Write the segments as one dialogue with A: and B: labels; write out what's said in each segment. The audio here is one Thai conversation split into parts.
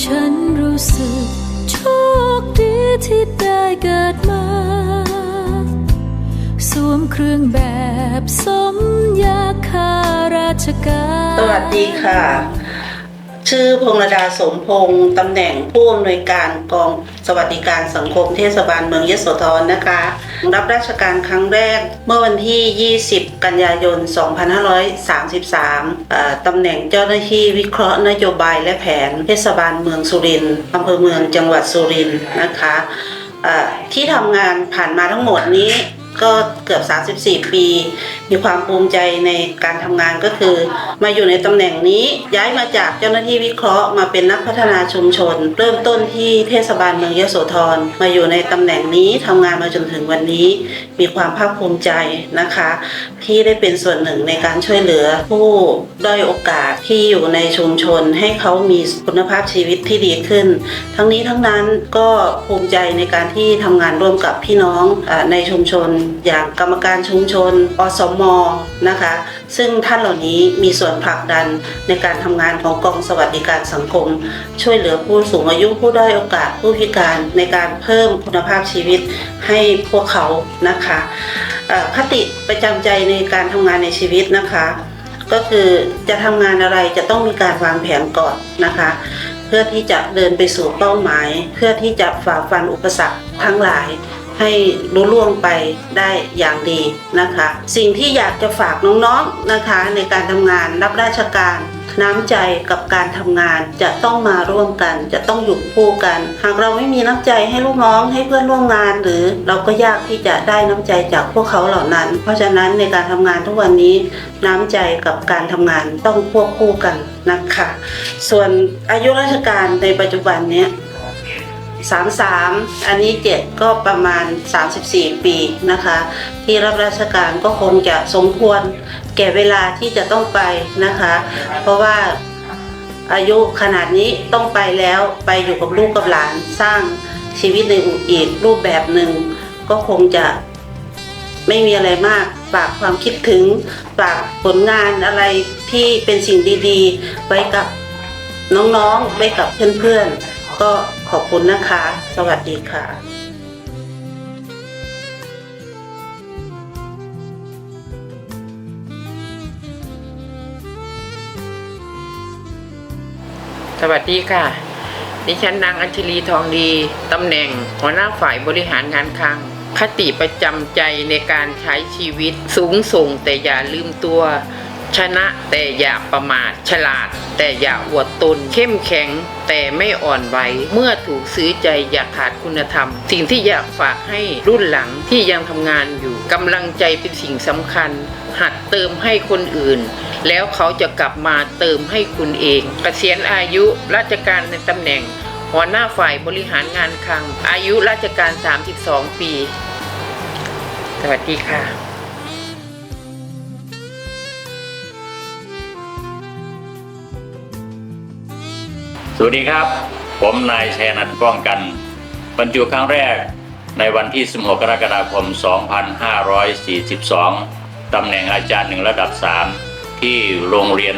A: ฉันรู้สึกโชคดีที่ได้เกิดมา สวมเครื่องแบบสมยาข้าราชการ
B: สวัสดีค่ะ ชื่อพงรดาสมพงศ์ตำแหน่งผู้อำนวยการกองสวัสดิการสังคมเทศบาลเมืองยโสธรนะคะ รับราชการครั้งแรกเมื่อวันที่20 กันยายน 2533ตำแหน่งเจ้าหน้าที่วิเคราะห์นโยบายและแผนเทศบาลเมืองสุรินทร์อำเภอเมืองจังหวัดสุรินทร์นะคะที่ทำงานผ่านมาทั้งหมดนี้ ก็เกือบ 34 ปี มีความภูมิใจในการทำงานก็คือ มาอยู่ในตำแหน่งนี้ย้ายมาจากเจ้าหน้าที่วิเคราะห์มาเป็นนักพัฒนาชุมชน เริ่มต้นที่เทศบาลเมืองยโสธรมาอยู่ในตำแหน่งนี้ทำงานมาจนถึงวันนี้ มีความภาคภูมิใจนะคะ ที่ได้เป็นส่วนหนึ่งในการช่วยเหลือผู้ด้อยโอกาสที่อยู่ในชุมชนให้เขามีคุณภาพชีวิตที่ดีขึ้น ทั้งนี้ทั้งนั้นก็ภูมิใจในการที่ทำงานร่วมกับพี่น้องอในชุมชนอย่างกรรมการชุมชน อสมนะคะ ซึ่งท่านเหล่านี้มีส่วนผลักดันในการทำงานของกองสวัสดิการสังคม ช่วยเหลือผู้สูงอายุผู้ด้อยโอกาสผู้พิการในการเพิ่มคุณภาพชีวิตให้พวกเขานะคะคติประจำใจในการทำงานในชีวิตนะคะ ก็คือจะทำงานอะไรจะต้องมีการวางแผนก่อนนะคะเพื่อที่จะเดินไปสู่เป้าหมาย เพื่อที่จะฝ่าฟันอุปสรรคทั้งหลาย ให้รู้ล่วงไปได้อย่างดีนะคะ สิ่งที่อยากจะฝากน้องๆนะคะ ในการทำงานรับราชการน้ำใจกับการทำงานจะต้องมาร่วมกัน จะต้องอยู่คู่กัน หากเราไม่มีน้ำใจให้ลูกน้องให้เพื่อนร่วมงาน หรือเราก็ยากที่จะได้น้ำใจจากพวกเขาเหล่านั้น เพราะฉะนั้นในการทำงานทุกวันนี้ น้ำใจกับการทำงานต้องควบคู่กันนะคะ ส่วนอายุราชการในปัจจุบันนี้ 33 อันนี้ 7 ก็ประมาณ 34 ปีนะคะ ที่รับราชการก็คงจะสมควรแก่เวลาที่จะต้องไปนะคะ เพราะว่าอายุขนาดนี้ต้องไปแล้วไปอยู่กับลูกกับหลานสร้างชีวิตในอีกรูปแบบหนึ่ง ก็คงจะไม่มีอะไรมากฝากความคิดถึงฝากผลงานอะไรที่เป็นสิ่งดีๆ ไว้กับน้องๆไว้กับเพื่อนๆ ก็ขอบคุณนะคะ สวัสดีค่ะ
C: สวัสดีค่ะ ดิฉันนางอัญชลีทองดี ตำแหน่งหัวหน้าฝ่ายบริหารงานคลัง คติประจำใจในการใช้ชีวิตสูงส่งแต่อย่าลืมตัว ชนะแต่อย่าประมาทฉลาด แต่อย่าอวดตนเข้มแข็ง แต่ไม่อ่อนไหวเมื่อถูกซื้อใจอย่าขาดคุณธรรม สิ่งที่อยากฝากให้รุ่นหลังที่ยังทำงานอยู่กำลังใจเป็นสิ่งสำคัญ หัดเติมให้คนอื่น แล้วเขาจะกลับมาเติมให้คุณเองเกษียณอายุราชการในตำแหน่ง หัวหน้าฝ่ายบริหารงานคลังอายุราชการ 32 ปี สวัสดีค่ะ
D: สวัสดีครับ ผมนายชัยนันท์ป้องกัน บรรจุครั้งแรกในวันที่ 16 กรกฎาคม 2542 ตำแหน่งอาจารย์หนึ่งระดับ 3 ที่โรงเรียน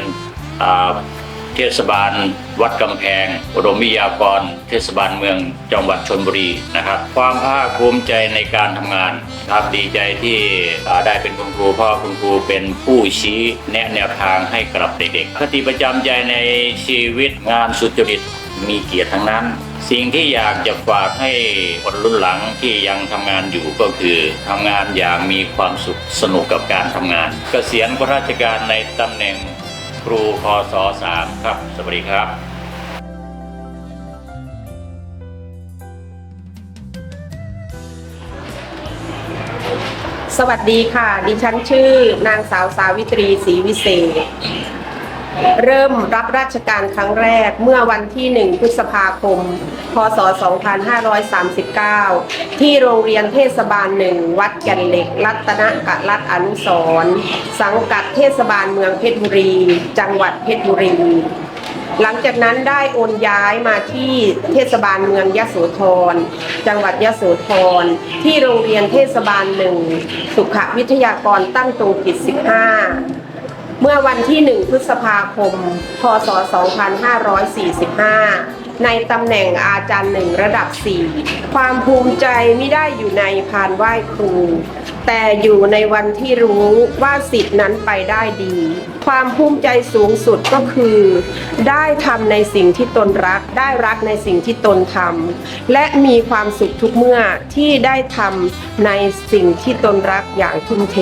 D: เทศบาล วัดกำแพงอุดมวิทยากร เทศบาลเมืองจังหวัดชนบุรีนะครับ ความภาคภูมิใจในการทำงานครับดีใจที่ได้เป็นคุณครูพราะคุณครูเป็นผู้ชี้แนะแนวทางให้กับเด็กๆคติประจำใจในชีวิตงานสุจริตมีเกียรติทั้งนั้น สิ่งที่อยากจะฝากให้คนรุ่นหลังที่ยังทำงานอยู่ก็คือทำงานอย่างมีความสุขสนุกกับการทำงานเกษียณข้าราชการในตำแหน่ง ครูพศ3ครับ สวัสดีครับ
E: สวัสดีค่ะ ดิฉันชื่อนางสาวสาวิตรีศรีวิเศษ เริ่มรับราชการครั้งแรกเมื่อวันที่ 1 พฤษภาคม พศ 2539 ที่โรงเรียนเทศบาลหนึ่งวัดแก่นเหล็ก รัตนกะรัตอนุสร์สังกัดเทศบาลเมืองเพชรบุรี จังหวัดเพชรบุรีหลังจากนั้นได้โอนย้ายมาที่เทศบาลเมืองยโสธร จังหวัดยโสธร ที่โรงเรียนเทศบาลหนึ่ง สุขวิทยากรตั้งตรงกิจ 15 เมื่อวันที่ 1 พฤษภาคม พศ 2545 ในตำแหน่งอาจารย์หนึ่งระดับ 4 ความภูมิใจไม่ได้อยู่ในพานไหว้ครู แต่อยู่ในวันที่รู้ว่าสิทธินั้นไปได้ดี ความภูมิใจสูงสุดก็คือ ได้ทำในสิ่งที่ตนรัก ได้รักในสิ่งที่ตนทำและมีความสุขทุกเมื่อที่ได้ทำในสิ่งที่ตนรักอย่างทุ่มเท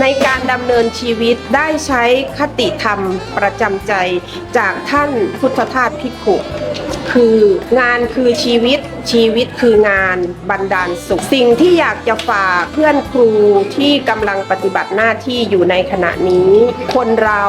E: ในการดำเนินชีวิตได้ใช้คติธรรมประจำใจจากท่านพุทธทาสพิกขุ คืองานคือชีวิตชีวิตคืองานบันดาลสุข สิ่งที่อยากจะฝากเพื่อนครูที่กำลังปฏิบัติหน้าที่อยู่ในขณะนี้ คนเรา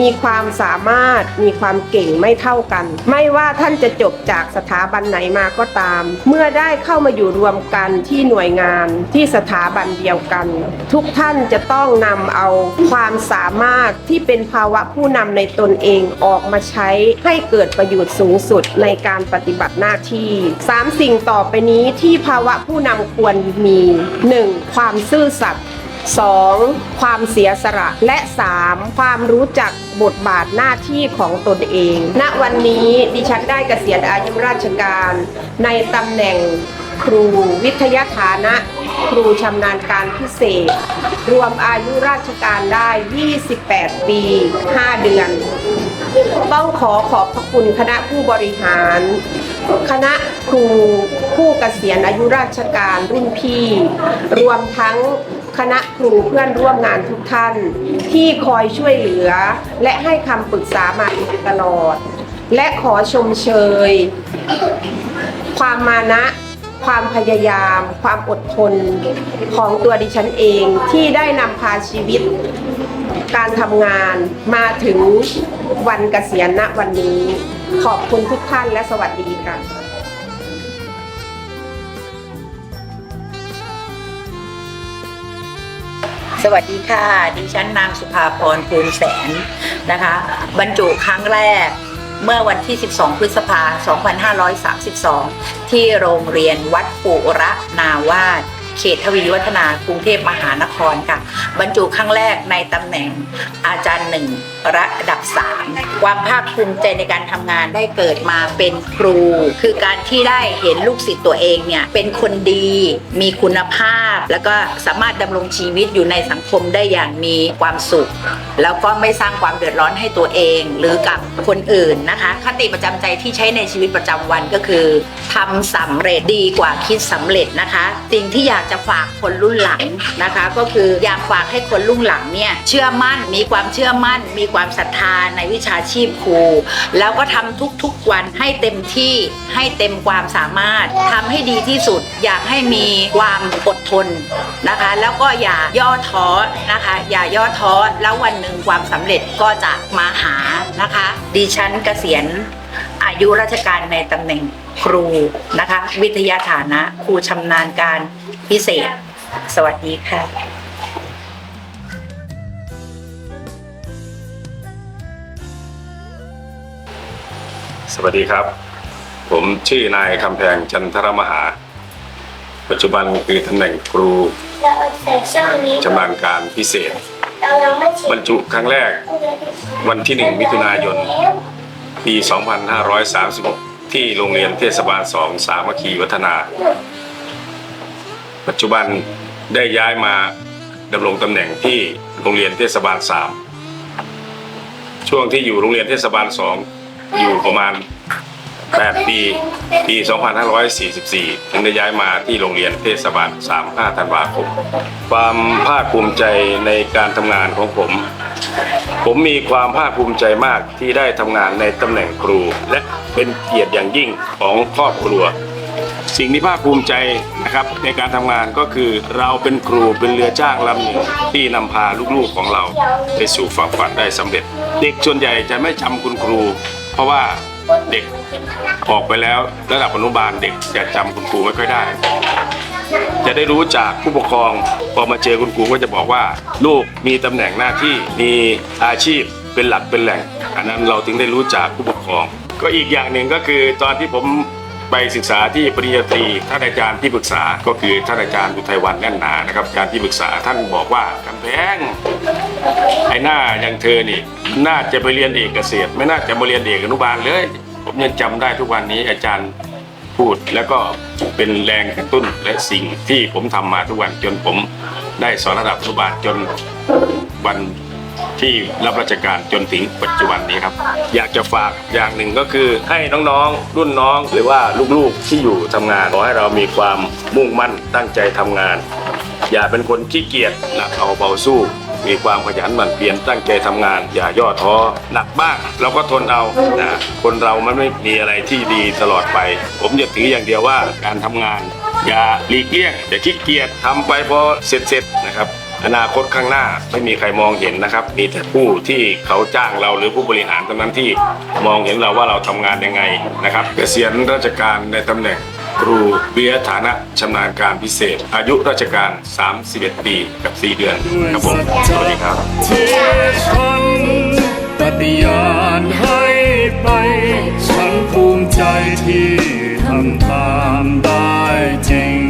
E: มีความสามารถมีความเก่งไม่เท่ากัน ไม่ว่าท่านจะจบจากสถาบันไหนมาก็ตาม เมื่อได้เข้ามาอยู่รวมกันที่หน่วยงานที่สถาบันเดียวกัน ทุกท่านจะต้องนำเอาความสามารถที่เป็นภาวะผู้นำในตนเองออกมาใช้ให้เกิดประโยชน์สูงสุดในการปฏิบัติหน้าที่ 3 สิ่งต่อไปนี้ที่ภาวะผู้นำควรมี 1. ความซื่อสัตย์ 2. ความเสียสละและ 3. ความรู้จักบทบาทหน้าที่ของตนเอง ณวันนี้ดิฉันได้เกษียณอายุราชการ ในตำแหน่งครูวิทยาฐานะ ครูชำนาญการพิเศษ รวมอายุราชการได้ 28 ปี 5 เดือน ต้องขอขอบพระคุณคณะผู้บริหาร คณะครูผู้เกษียณอายุราชการรุ่นพี่ รวมทั้งคณะครูเพื่อนร่วมงานทุกท่าน ที่คอยช่วยเหลือ และให้คำปรึกษามาตลอด และขอชมเชย ความมานะความพยายาม ความอดทนของตัวดิฉันเองที่ได้นำพาชีวิต การทำงานมาถึง วันเกษียณณวันนี้ ขอบคุณทุกท่านและสวัสดีค่ะ
F: สวัสดีค่ะ ดิฉันนางสุภาพรภูมิแสนนะคะ บรรจุครั้งแรกเมื่อวันที่ 12 พฤษภา2532 ที่โรงเรียนวัดปุระนาวาสเขตทวีวัฒนากรุงเทพมหานครค่ะ บรรจุครั้งแรกในตำแหน่งอาจารย์หนึ่ง ระดับ 3 ความภาคภูมิใจในการทำงานได้เกิดมาเป็นครู คือการที่ได้เห็นลูกศิษย์ตัวเองเนี่ยเป็นคนดี มีคุณภาพ แล้วก็สามารถดำรงชีวิตอยู่ในสังคมได้อย่างมีความสุข แล้วก็ไม่สร้างความเดือดร้อนให้ตัวเอง หรือกับคนอื่นนะคะคติประจำใจที่ใช้ในชีวิตประจำวันก็คือทำสำเร็จดีกว่าคิดสำเร็จนะคะ สิ่งที่อยากจะฝากคนรุ่นหลังนะคะ ก็คืออยากฝากให้คนรุ่นหลังเนี่ยเชื่อมั่นมีความเชื่อมั่นมีความศรัทธาในวิชาชีพครู แล้วก็ทำทุกๆวันให้เต็มที่ให้เต็มความสามารถทำให้ดีที่สุด อยากให้มีความอดทนนะคะ แล้วก็อย่าย่อท้อนะคะ อย่าย่อท้อแล้ววันหนึ่งความสำเร็จก็จะมาหานะคะ ดิฉันเกษียณอายุราชการในตำแหน่งครูนะคะ วิทยาฐานะ ครูชำนาญการพิเศษ สวัสดีค่ะ
G: สวัสดีครับ ผมชื่อนายคำแพงจันทรมหา ปัจจุบันคือตำแหน่งครู
H: ชำ
G: นาญการพิเศษ บรรจุครั้งแรก วันที่ 1 มิถุนายน ปี 2536 ที่โรงเรียนเทศบาล 2 สามัคคีวัฒนา ปัจจุบันได้ย้ายมาดำรงตำแหน่งที่โรงเรียนเทศบาล 3 ช่วงที่อยู่โรงเรียนเทศบาล 2 อยู่ประมาณ 8 ปี ปี 2544 ถึงได้ย้ายมาที่โรงเรียนเทศบาล 35 ธันวาคม ความภาคภูมิใจในการทำงานของผม ผมมีความภาคภูมิใจมากที่ได้ทำงานในตำแหน่งครู และเป็นเกียรติอย่างยิ่งของครอบครัว สิ่งที่ภาคภูมิใจนะครับในการทำงานก็คือเราเป็นครูเป็นเรือจ้างลำหนึ่งที่นำพาลูกๆของเราไปสู่ฝั่งฝันได้สำเร็จ เด็กส่วนใหญ่จะไม่จำคุณครู เพราะว่าเด็กออกไปแล้วระดับอนุบาลเด็กจะจำคุณครูไม่ค่อยได้ จะได้รู้จากผู้ปกครองพอมาเจอคุณครูก็จะบอกว่า ลูกมีตำแหน่งหน้าที่มีอาชีพเป็นหลักเป็นแหล่งอันนั้นเราถึงได้รู้จากผู้ปกครอง ก็อีกอย่างหนึ่งก็คือตอนที่ผม ไปศึกษาที่ปริญญาตรีท่านอาจารย์ที่ปรึกษาก็คือท่านอาจารย์อุทัยวันแน่นหนานะครับอาจารย์ที่ปรึกษาท่านบอกว่ากำแพงไอ้หน้าอย่างเธอนี่น่าจะไปเรียนเอกเกษตร ไม่น่าจะมาเรียนเอกอนุบาลเลย ผมยังจำได้ทุกวันนี้อาจารย์พูดแล้วก็เป็นแรงกระตุ้นและสิ่งที่ผมทำมาทุกวันจนผมได้สอนระดับอนุบาลจนวัน ที่รับราชการจนถึงปัจจุบันนี้ครับ อยากจะฝากอย่างหนึ่งก็คือให้น้องๆ รุ่นน้องหรือว่าลูกๆที่อยู่ทำงานขอให้เรามีความมุ่งมั่นตั้งใจทำงาน อย่าเป็นคนขี้เกียจหนักเอาเบาสู้ มีความขยันหมั่นเพียรตั้งใจทำงาน อย่าย่อท้อหนักบ้างเราก็ทนเอานะคนเรามันไม่มีอะไรที่ดีตลอดไป ผมจะถืออย่างเดียวว่าการทำงาน อย่าหลีกเลี่ยงอย่าขี้เกียจทำไปพอเสร็จๆนะครับ อนาคตข้างหน้าไม่มีใครมองเห็นนะครับ มีแต่ผู้ที่เขาจ้างเราหรือผู้บริหารเท่านั้นที่มองเห็นเราว่าเราทำงานยังไงนะครับเกษียณราชการในตำแหน่งครูเบียฐานะชำนาญการพิเศษ อายุราชการ 31 ปีกับ 4 เดือนครับผมสวัสดีครับ
I: ฉันปฏิญาณให้ไป ฉันภูมิใจที่ทำตามได้จริง